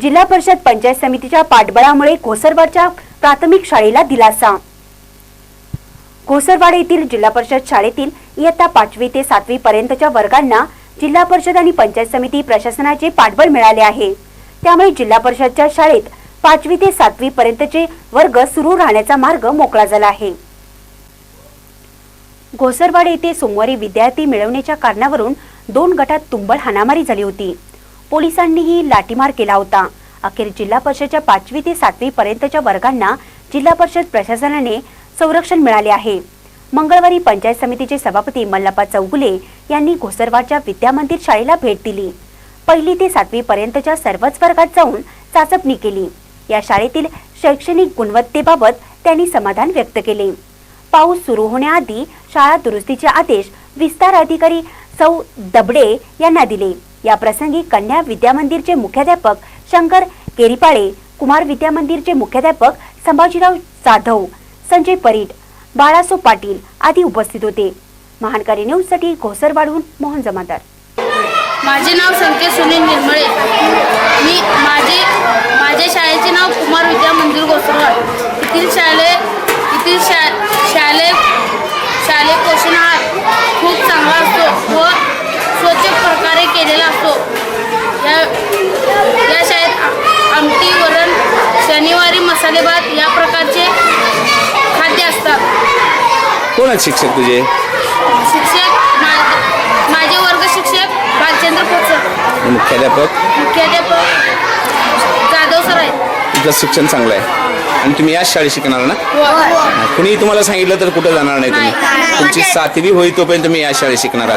जिल्हा परिषद पंचायत समितीच्या पाठबळामुळे घोसरवाडच्या प्राथमिक शाळेला दिलासा. घोसरवाड येथील जिल्हा परिषद शाळेतील इयत्ता पाचवी ते सातवी पर्यंतच्या वर्गांना जिल्हा परिषद आणि पंचायत समिती प्रशासनाचे पाठबळ मिळाले आहे. त्यामुळे जिल्हा परिषदच्या शाळेत पाचवी ते सातवी पर्यंतचे वर्ग सुरू राहण्याचा मार्ग मोकळा झाला आहे. घोसरवाड येथे सोमवारी विद्यार्थी मिळवण्याच्या कारणावरून दोन गटात तुंबळ हाणामारी झाली होती. पोलिसांनीही लाठीमार केला होता. अखेर जिल्हा परिषदच्या पाचवी ते सातवी पर्यंतच्या वर्गांना जिल्हा परिषद प्रशासनाने संरक्षण मिळाले आहे. मंगळवारी पंचायत समितीचे सभापती मल्लप्पा चौगुले यांनी घोसरवाडच्या विद्यामंदिर शाळेला भेट दिली. पहिली ते सातवी पर्यंतच्या सर्वच वर्गात जाऊन चाचपणी केली. या शाळेतील शैक्षणिक गुणवत्तेबाबत त्यांनी समाधान व्यक्त केले. पाऊस सुरू होण्याआधी शाळा दुरुस्तीचे आदेश विस्तार अधिकारी सौ दबडे यांना दिले. या प्रसंगी कन्या विद्यामंदिरचे मुख्याध्यापक शंकर केरीपाळे कुमार विद्यामंदिरचे मुख्याध्यापक संभाजीराव जाधव संजय परीट बाळासो पाटील आदी उपस्थित होते. महानकारी न्यूजसाठी घोसरवाडहून मोहन जमादार. माझे नाव संकेत सुनील निर्मळे. मी मसाले भात या प्रकारचे खाद्य असतात. कोण आहेत शिक्षक तुझे? शिक्षक मा- माझे वर्ग शिक्षक भालचंद्र पोचर मुख्याध्यापक? मुख्याध्यापक जाधव सर आहेत. तुझं शिक्षण चांगलं आहे. आणि तुम्ही याच शाळेत शिकणार ना? हा, कुणी तुम्हाला सांगितलं तर कुठं जाणार नाही तुम्ही. तुमची सातवी होई तोपर्यंत तुम्ही या शाळेत शिकणार आहात.